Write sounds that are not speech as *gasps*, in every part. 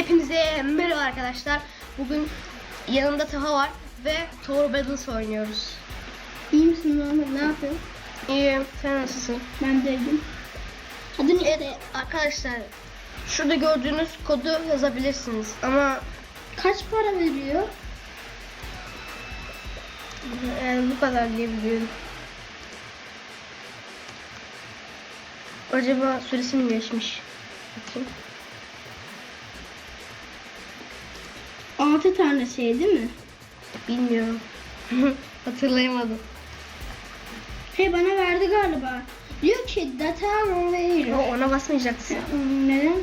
Hepinize merhaba arkadaşlar. Bugün yanımda Taha var ve Tower Battles oynuyoruz. İyi misin Muhammed? Ne yapıyorsun? İyiyim. Sen nasılsın? Ben de iyiyim. Adın? Evet arkadaşlar şurada gördüğünüz kodu yazabilirsiniz ama Kaç para veriyor? yani bu kadar diyebiliyorum. Acaba süresi mi geçmiş? Bakayım. 6 tane şey değil mi? Bilmiyorum. *laughs* Hatırlayamadım. He bana verdi galiba. Diyor ki data O, veriyor. ona basmayacaksın. Neden?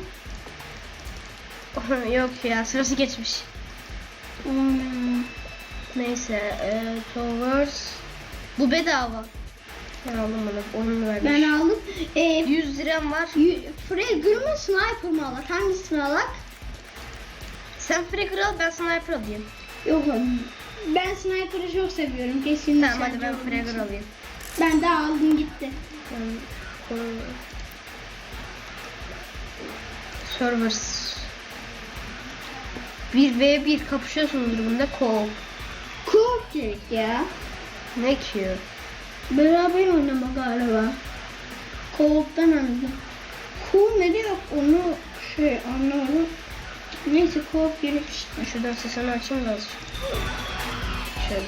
*laughs* Yok ya sırası geçmiş. Hmm. Neyse, e, Towers. Bu bedava. Ben aldım bunu, onu vermiş. Ben aldım. Ee, 100 liram var. Fragger mı Sniper mı alak? Hangisini alak? Sen Fragger al, ben Sniper alayım. Yok ben Sniper'ı çok seviyorum. Kesinlikle. Tamam hadi ben Fragger alayım. Ben de aldım gitti. Servers. 1v1 kapışıyorsundur bunda co Coop direkt ya. Ne ki? Beraber oynama galiba. Co-op'tan anladım. Co ne demek onu şey anlamadım. Neyse gerek işte. Şuradan sesini açayım da azıcık. Şöyle.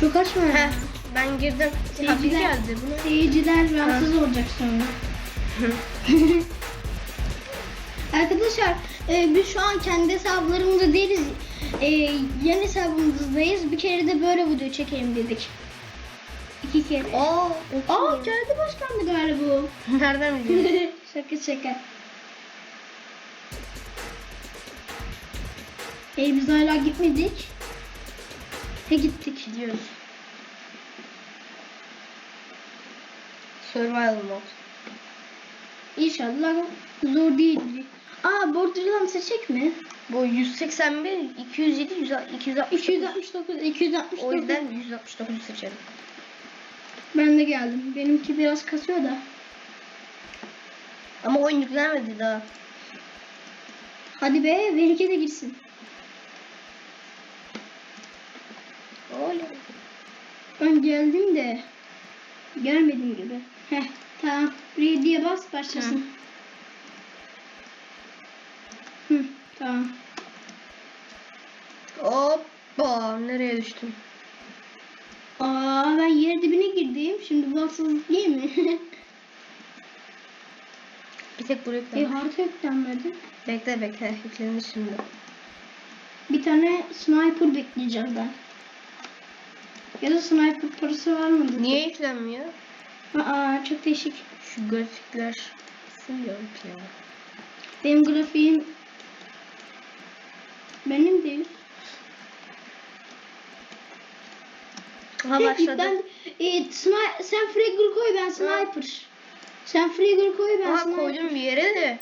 Çok açma. Heh, ben girdim. Seyirciler, geldi. Bu ne? seyirciler rahatsız olacak sonra. *laughs* Arkadaşlar e, biz şu an kendi hesaplarımızda değiliz. E, yeni hesabımızdayız. Bir kere de böyle video çekelim dedik. İki kere. Aa, Aa geldi başkandı galiba bu. *laughs* Nereden biliyorsun? *laughs* şaka şaka. E biz hala gitmedik. He gittik. Gidiyoruz. Survival mod. İnşallah zor değildir. Aa Borderlands seçecek mi? Bu 181, 207, 100 260. 269, 269. O yüzden 169'u seçelim. Ben de geldim. Benimki biraz kasıyor da. Ama oyun yüklenmedi daha. Hadi be benimki de girsin. Öyle. Ben geldim de gelmedim gibi. Heh tamam. Ready'ye bas başlasın. Hı, tamam. Hoppa nereye düştüm? Aa ben yer dibine girdim. Şimdi bu haksızlık değil mi? *laughs* Bir tek buraya e yüklenmiş. harita yüklenmedi. Bekle bekle yüklenir şimdi. Bir tane sniper bekleyeceğim ben. Ya da sniper parası var mı? Niye yüklenmiyor? Aa çok değişik. Şu grafikler yok ya. Benim grafiğim benim değil. Tek başladı. Ben, e, sen Fragger koy ben sniper. Sen Fragger koy ben Aha sniper. koydum bir yere de.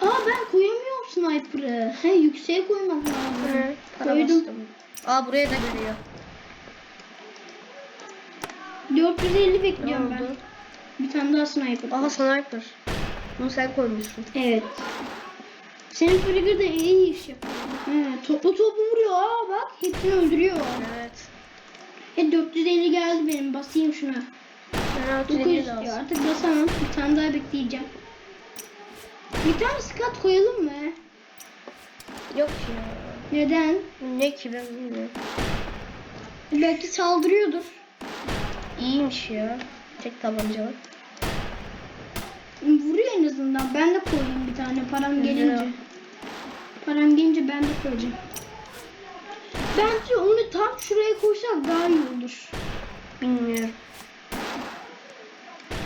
Aa ben koyamıyorum sniper'ı. He yükseğe koymak lazım. Hı, Koydum. bastım. Aa buraya da görüyor. 450 Ne bekliyorum ben. Bir tane daha sniper. Aha sniper. Bunu sen koymuşsun. Evet. Senin Fragger de iyi iş yapıyor. He, toplu toplu vuruyor. Aa bak hepsini öldürüyor. Evet. He 450 geldi benim. Basayım şuna. Ben 900 650 istiyor. lazım. Artık basamam. Bir tane daha bekleyeceğim. Bir tane skat koyalım mı? Yok ya. Neden? Ne ki ben bilmiyorum. Belki saldırıyordur. İyiymiş ya. Tek tabancalı. Vuruyor en azından. Ben de koyayım bir tane param gelince. Param gelince ben de koyacağım. Bence onu tam şuraya koysak daha iyi olur. Bilmiyorum.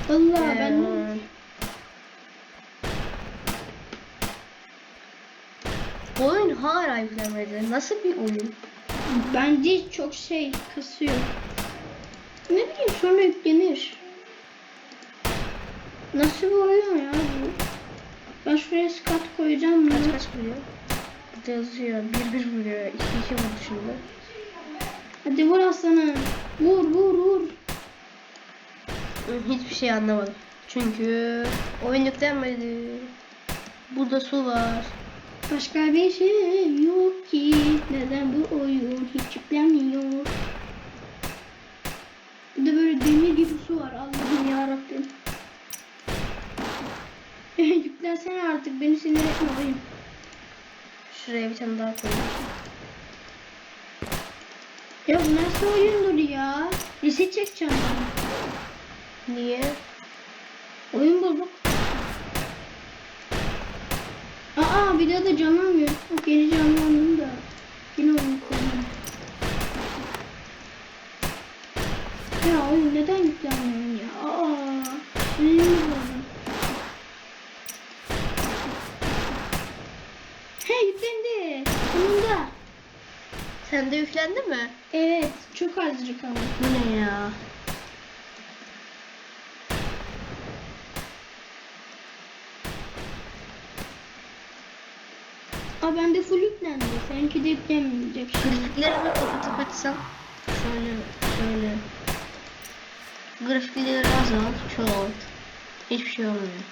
Vallahi Ee, ben Bu oyun hala yüklenmedi. Nasıl bir oyun? bence çok şey kasıyor. Ne bileyim sonra yüklenir. Nasıl bir oyun ya bu? Ben şuraya skat koyacağım Kaç mı? kaç vuruyor? Burada yazıyor. 1 1 vuruyor. 2 2 vurdu şimdi. Hadi vur aslanım. Vur vur vur. Hiçbir şey anlamadım. Çünkü oyun yüklenmedi. Burada su var. Başka bir şey yok ki. Neden bu oyun hiç yüklenmiyor? Bir de böyle demir gibi su var. Allah'ım yarabbim. *laughs* Yüklensene artık. Beni sinir etme oyun. Şuraya bir tane daha koyayım. Ya bu nasıl oyundur ya? Reset çekeceğim ben. Niye? Oyun bozuk. Aa bir daha da canlanmıyor. Bak yeni canlandım da. Yine oyun koydum. Ya oyun neden yüklenmiyor ya? Aa. Sinirimi bozdum. He yüklendi. Sonunda. Sende yüklendi mi? Evet. Çok azıcık ama. Bu ne ya? Aa bende full yüklendi. Seninki de yüklenmeyecek. Grafiklerimi kapatıp açsam. Şöyle şöyle. Grafikleri azalt, çoğalt. Hiçbir şey olmuyor.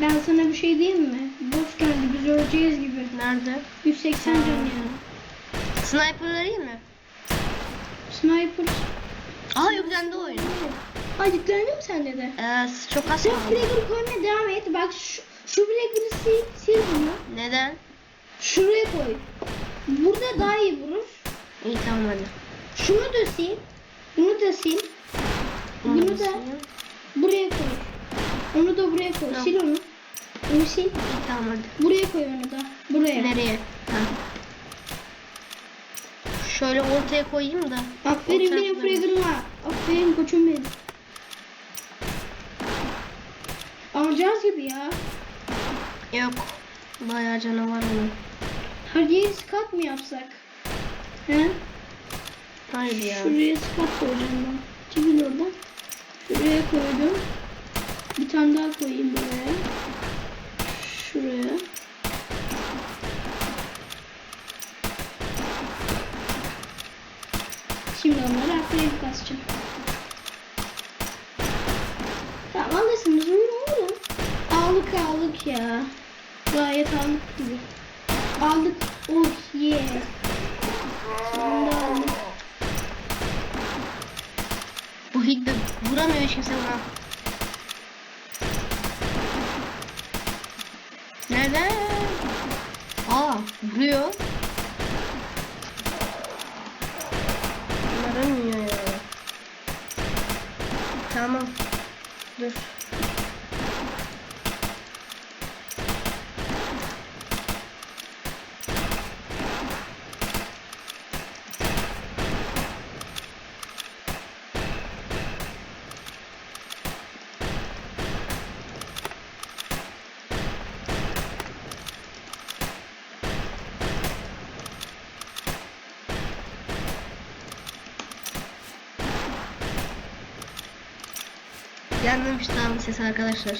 Ben sana bir şey diyeyim mi? Boss geldi biz öleceğiz gibi. Nerede? 180 can ya. Sniper'ları iyi mi? Sniper. Aa yüklendi oyun. Aa yüklendi mi sende de? Ee, çok az Sen kaldı. Flagger'ı koymaya devam et. Bak şu, şu Flagger'ı sil, sil bunu. Neden? Şuraya koy. Burada daha iyi vurur. İyi tamam hadi. Şunu da sil. Bunu da sil. Bunu Bunu da sileyim. buraya koy. Onu da buraya koy. Tamam. Sil onu. Onu sil. İyi tamam hadi. Buraya koy onu da. Buraya. Nereye? Ha. Şöyle ortaya koyayım da. Aferin Ortaya benim. Flagger'ıma. Aferin koçum benim. Alacağız gibi ya. Yok. Bayağı canavar onun. Hadi skat mı yapsak? He? Haydi ya. Şuraya skat koyacağım ben. Çekil oradan. Şuraya koydum. Bir tane daha koyayım buraya. Şuraya. Şimdi onları upgrade basacağım. Tamam alırsınız. Vurun vurun. Aldık aldık ya. Gayet aldık gibi. Aldık. Oh yeah. Sonunda aldık. Bu de vuramıyor kimse buna. Nerede? Aa vuruyor. Vuramıyor ya. Tamam. Dur. Gelmemiş daha ses arkadaşlar.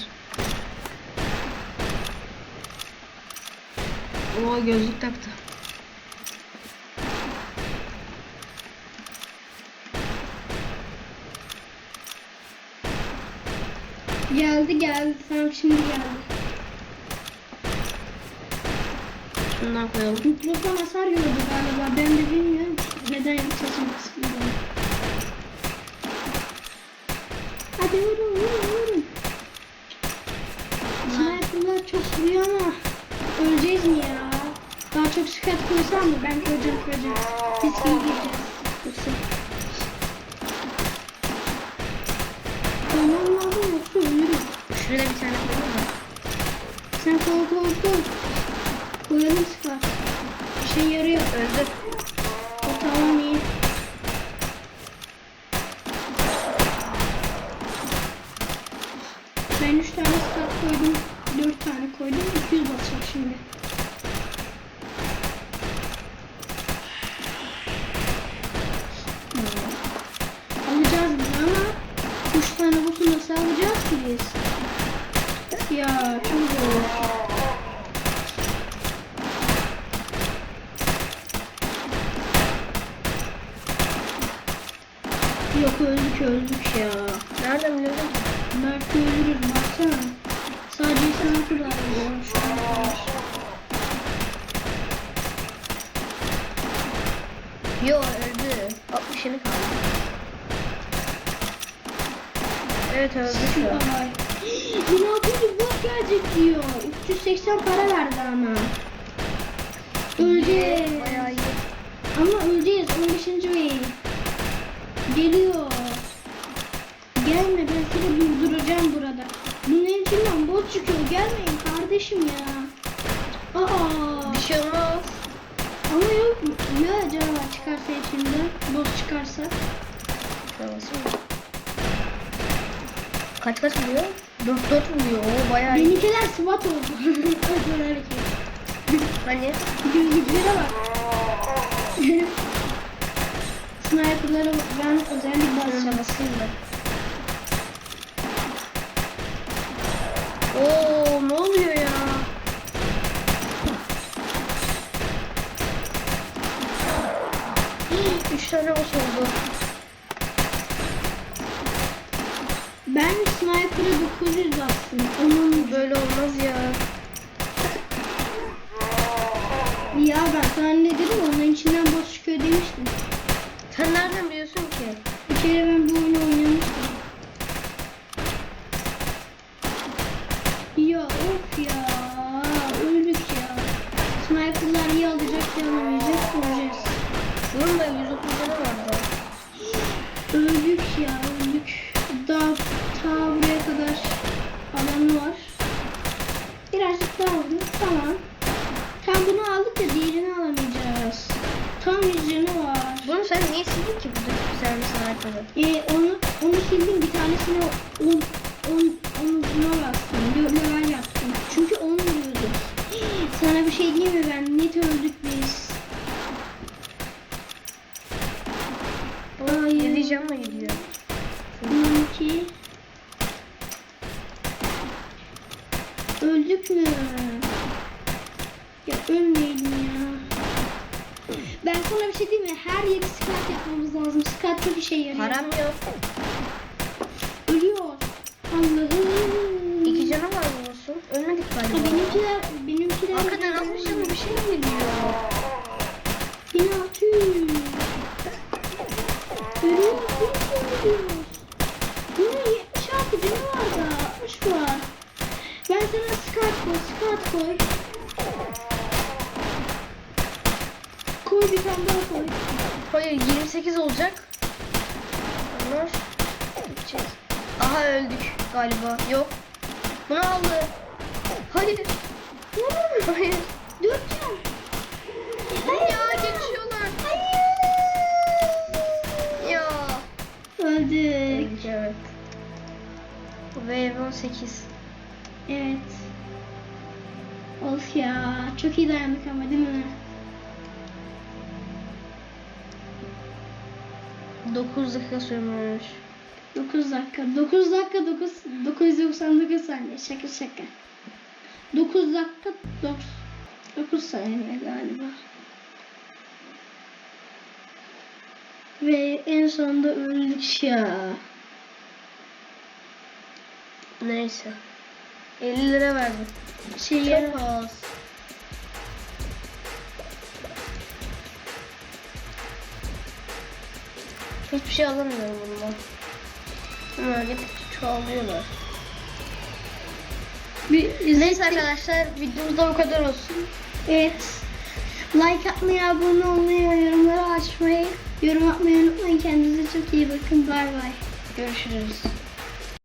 O gözlük taktı. Geldi geldi. Tamam şimdi geldi. Şundan koyalım. Mikrofon hasar gördü galiba. Ben de bilmiyorum. Neden sesim kısmı Hadi vurun. Vuruyor ama öleceğiz mi ya? Daha çok şikayet koysam mı? Ben kıracağım kıracağım. Biz iyi gireceğiz. Yoksa. Tamam lazım yoksa ölürüm. Şuraya bir tane koyalım da. Sen koy koy koy. Koyalım sıkar. İşe yarıyor. Öldü. O tamam iyi. Ben 3 tane stat koydum. 4 tane koydum. 200 basacak şimdi. Alacağız biz ama 3 tane boss'u nasıl alacağız ki biz? Ya çok zor. Yok öldük ya. Nereden biliyorum? Belki ölürüz baksana. Sadece sana var. Yo öldü. 60 yeni kaldı. Evet öldü şu an. Ay. 1600 bot gelecek diyor. 380 para verdi ama. Öleceğiz. Bayağı iyi. Ama öleceğiz 15. wave. Geliyor. Gelme ben seni durduracağım burada. Bunun içinden bot çıkıyor. Gelmeyin kardeşim ya. Aa. Bir şey olmaz. Ama yok mu? Ya canavar çıkarsa içinden? Bot çıkarsa? Mı? Kaç kaç vuruyor? 4 4 vuruyor. O bayağı iyi. Benimkiler SWAT oldu. *laughs* Özel hareket. Hani? Gözlüklere bak. *laughs* Sniper'lara ben özellik basacağım. Şuna basayım da. Oo ne oluyor ya? *gasps* Üç tane boss oldu. Ben Sniper'a 900 bastım. Onun Böyle olmaz ya. ya ben sana ne dedim onun içinden boş çıkıyor demiştim. Sen nereden biliyorsun ki? Bir kere ben bu oyunu oynamıştım. Şunun da 130 canı vardı. Öldük ya öldük. Daha ta buraya kadar alanı var. Birazcık daha oldu. Tamam. Tam bunu aldık da diğerini alamayacağız. Tam 100 var. Bunu sen niye sildin ki bu güzel bir sniper'ı? Ee, onu, onu sildim bir tanesini Hayır. 7 can mı gidiyor? 12 Öldük mü? Ya ölmeyelim ya. Ben sana bir şey diyeyim mi? Her yeri skat yapmamız lazım. Skat çok işe yarıyor. Param 8 olacak. Bunlar gideceğiz. Aha öldük galiba. Yok. Bunu aldı. Hayır. Hayır. Dört can. Hayır. Ya geçiyorlar. Hayır. Ya. Öldük. Öldük evet. Ve 18. Evet. Of ya. Çok iyi dayandık ama değil mi? 9 dakika sürmüş. 9 dakika. 9 dakika 9 999 saniye. Şaka şaka. 9 dakika 9 9 saniye galiba. Ve en sonunda öldük ya. Neyse. 50 lira verdim. Şey Çok az. Hiçbir şey alamıyorum bundan. Bunlar gittikçe çoğalıyorlar. bir Neyse arkadaşlar videomuzda bu kadar olsun. Evet. Like atmayı, abone olmayı, yorumları açmayı, yorum atmayı unutmayın. Kendinize çok iyi bakın. Bay bay. Görüşürüz.